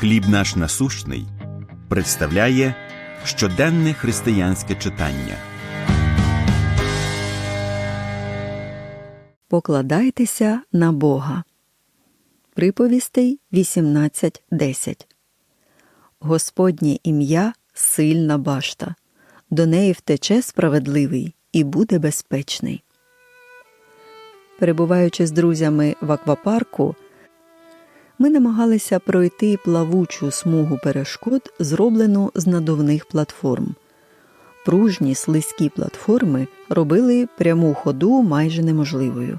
Хліб наш насущний представляє щоденне християнське читання. Покладайтеся на Бога. Приповістей 18.10 Господнє ім'я сильна башта. До неї втече справедливий і буде безпечний. Перебуваючи з друзями в аквапарку, ми намагалися пройти плавучу смугу перешкод, зроблену з надувних платформ. Пружні слизькі платформи робили пряму ходу майже неможливою.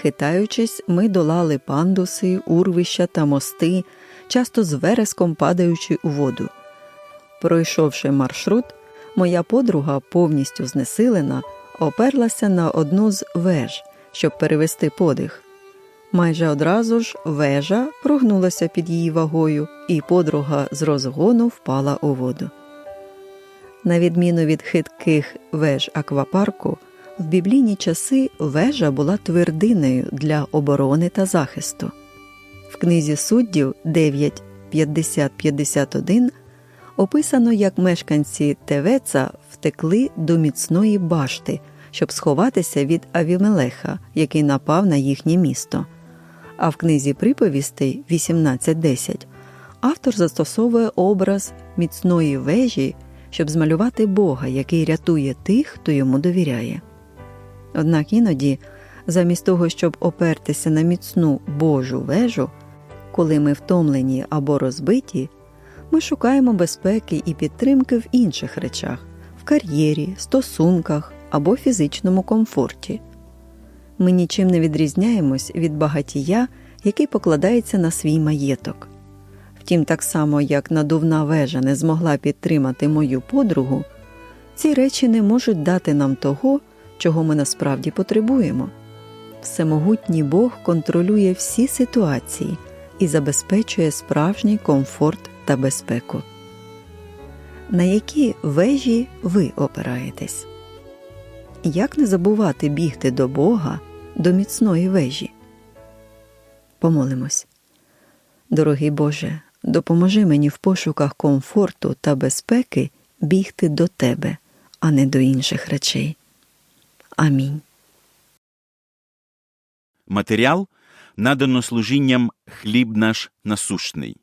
Хитаючись, ми долали пандуси, урвища та мости, часто з вереском падаючи у воду. Пройшовши маршрут, моя подруга, повністю знесилена, оперлася на одну з веж, щоб перевести подих. Майже одразу ж вежа прогнулася під її вагою, і подруга з розгону впала у воду. На відміну від хитких веж аквапарку, в біблійні часи вежа була твердиною для оборони та захисту. В книзі суддів 9.50-51 описано, як мешканці Тевеца втекли до міцної башти, щоб сховатися від Авімелеха, який напав на їхнє місто. А в книзі приповістей 18.10 автор застосовує образ міцної вежі, щоб змалювати Бога, який рятує тих, хто йому довіряє. Однак іноді, замість того, щоб опертися на міцну Божу вежу, коли ми втомлені або розбиті, ми шукаємо безпеки і підтримки в інших речах в кар'єрі, стосунках або фізичному комфорті. Ми нічим не відрізняємось від багатія, який покладається на свій маєток. Втім, так само як надувна вежа не змогла підтримати мою подругу, ці речі не можуть дати нам того, чого ми насправді потребуємо. Всемогутній Бог контролює всі ситуації і забезпечує справжній комфорт та безпеку. На які вежі ви опираєтесь? Як не забувати бігти до Бога, до міцної вежі? Помолимось. Дорогий Боже, допоможи мені в пошуках комфорту та безпеки бігти до Тебе, а не до інших речей. Амінь. Матеріал надано служінням хліб наш насущний.